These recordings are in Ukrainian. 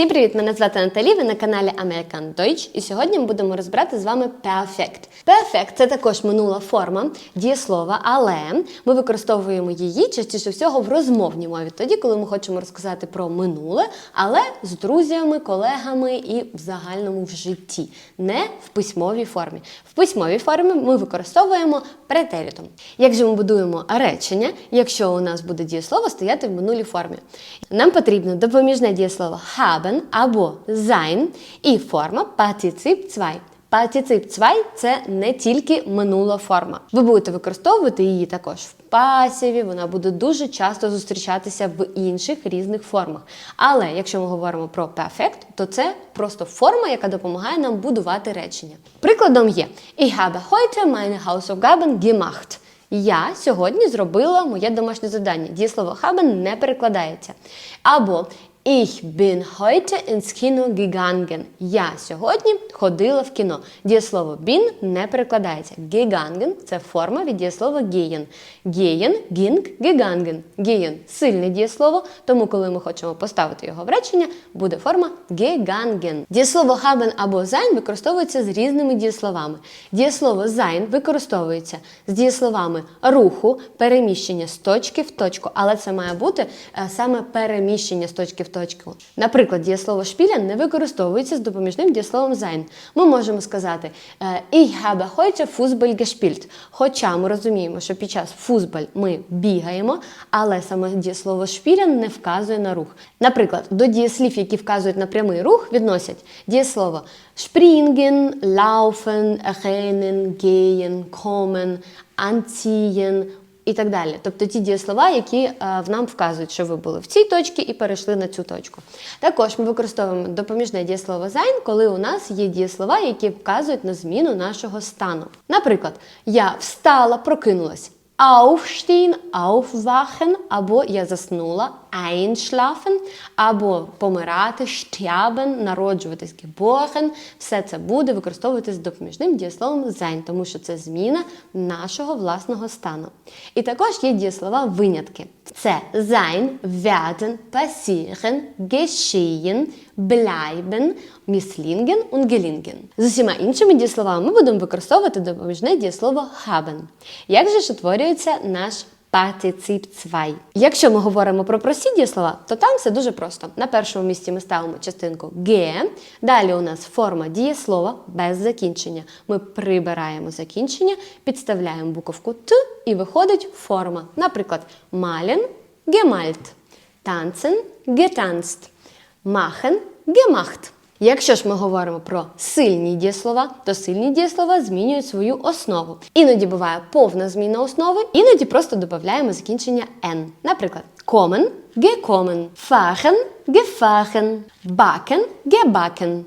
Всім привіт! Мене звати Наталі. Ви на каналі American Deutsch. І сьогодні ми будемо розбирати з вами perfect. Perfect – це також минула форма дієслова, але ми використовуємо її частіше всього в розмовній мові, тоді, коли ми хочемо розказати про минуле, але з друзями, колегами і в загальному в житті, не в письмовій формі. В письмовій формі ми використовуємо претерітум. Як же ми будуємо речення, якщо у нас буде дієслово стояти в минулій формі? Нам потрібно допоміжне дієслово haben або sein і форма Partizip 2. Partizip 2 – це не тільки минула форма. Ви будете використовувати її також в пасіві, вона буде дуже часто зустрічатися в інших різних формах. Але якщо ми говоримо про perfect, то це просто форма, яка допомагає нам будувати речення. Прикладом є Ich habe heute meine Hausaufgaben gemacht. Я сьогодні зробила моє домашнє завдання. Дієслово haben не перекладається. Або Ich bin heute ins Kino gegangen. Я сьогодні ходила в кіно. Дієслово bin не перекладається. Gegangen – це форма від дієслова gehen. Gehen, ging, gegangen. Gehen – сильне дієслово, тому коли ми хочемо поставити його в речення, буде форма gegangen. Дієслово haben або sein використовується з різними дієсловами. Дієслово sein використовується з дієсловами руху, переміщення з точки в точку, але це має бути е, саме переміщення з точки в точку. Наприклад, дієслово шпіля не використовується з допоміжним дієсловом sein. Ми можемо сказати е, Ich habe heute Fußball gespielt. Хоча ми розуміємо, що під час фузбаль ми бігаємо, але саме дієслово шпіля не вказує на рух. Наприклад, до дієслів, які вказують на прямий рух, відносять дієслово springen, laufen, rennen, gehen, kommen, anziehen, і так далі. Тобто ті дієслова, які е, в нам вказують, що ви були в цій точці і перейшли на цю точку. Також ми використовуємо допоміжне дієслово sein, коли у нас є дієслова, які вказують на зміну нашого стану. Наприклад, я встала, прокинулась. Aufstehen, aufwachen, або я заснула, einschlafen, або помирати, sterben, народжуватись, geboren. Все це буде використовуватись допоміжним дієсловом sein, тому що це зміна нашого власного стану. І також є дієслова винятки. Це sein, werden, passieren, geschehen, bleiben, misslingen und gelingen. З усіма іншими дієсловами ми будемо використовувати допоміжне дієслово haben. Як же ж утворюється наш Партицип 2. Якщо ми говоримо про прості дієслова, то там все дуже просто. На першому місці ми ставимо частинку ге. Далі у нас форма дієслова без закінчення. Ми прибираємо закінчення, підставляємо буковку Т і виходить форма. Наприклад, мален gemalt, tanzen getanzt, machen gemacht. Якщо ж ми говоримо про сильні дієслова, то сильні дієслова змінюють свою основу. Іноді буває повна зміна основи, іноді просто додаємо закінчення n. Наприклад, kommen, gekommen, fahren, gefahren, backen, gebacken.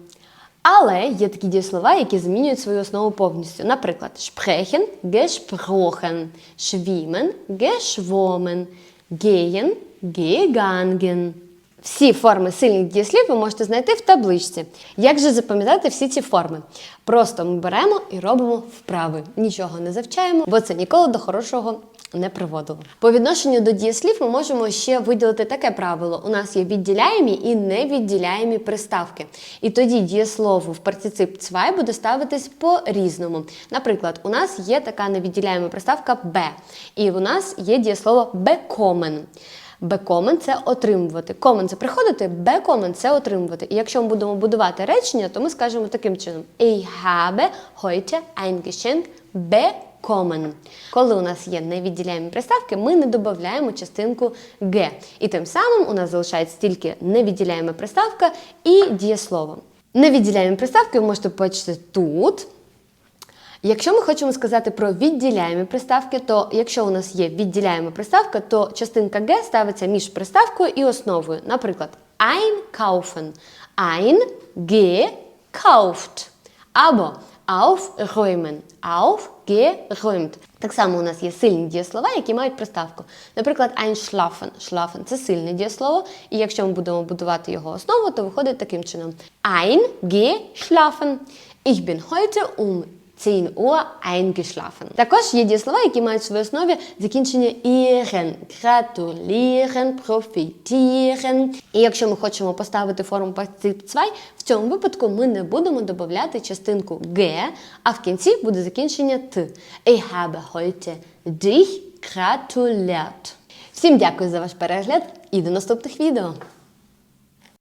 Але є такі дієслова, які змінюють свою основу повністю. Наприклад, sprechen, gesprochen, schwimmen, geschwommen, gehen, gegangen. Всі форми сильних дієслів ви можете знайти в табличці. Як же запам'ятати всі ці форми? Просто ми беремо і робимо вправи. Нічого не завчаємо, бо це ніколи до хорошого не приводило. По відношенню до дієслів ми можемо ще виділити таке правило: у нас є відділяємі і невідділяємі приставки. І тоді дієслово в партицип цвай буде ставитись по-різному. Наприклад, у нас є така невідділяєма приставка «б», і у нас є дієслово «бекомен». Бекомен це отримувати. Комен це приходити, бекомен це отримувати. І якщо ми будемо будувати речення, то ми скажемо таким чином: Ich habe heute ein Geschenk bekommen. Коли у нас є невідділяємі приставки, ми не додаємо частинку г. І тим самим у нас залишається тільки невідділяєма приставка і дієслово. Невідділяємі приставки ви можете побачити тут. Якщо ми хочемо сказати про відділяємі приставки, то якщо у нас є відділяєма приставка, то частинка Г ставиться між приставкою і основою. Наприклад, einkaufen. Ein gekauft. Або aufräumen. Aufgeräumt. Так само у нас є сильні дієслова, які мають приставку. Наприклад, einschlafen. Schlafen – це сильне дієслово, і якщо ми будемо будувати його основу, то виходить таким чином: Eingeschlafen. Ich bin heute um 10 Uhr eingeschlafen. Також є дієслова, які мають в своїй основі закінчення іген. Гратуліген, профітіген. І якщо ми хочемо поставити форму партицип 2, в цьому випадку ми не будемо додати частинку г, а в кінці буде закінчення т. Ich habe heute dich gratuliert. Всім дякую за ваш перегляд і до наступних відео!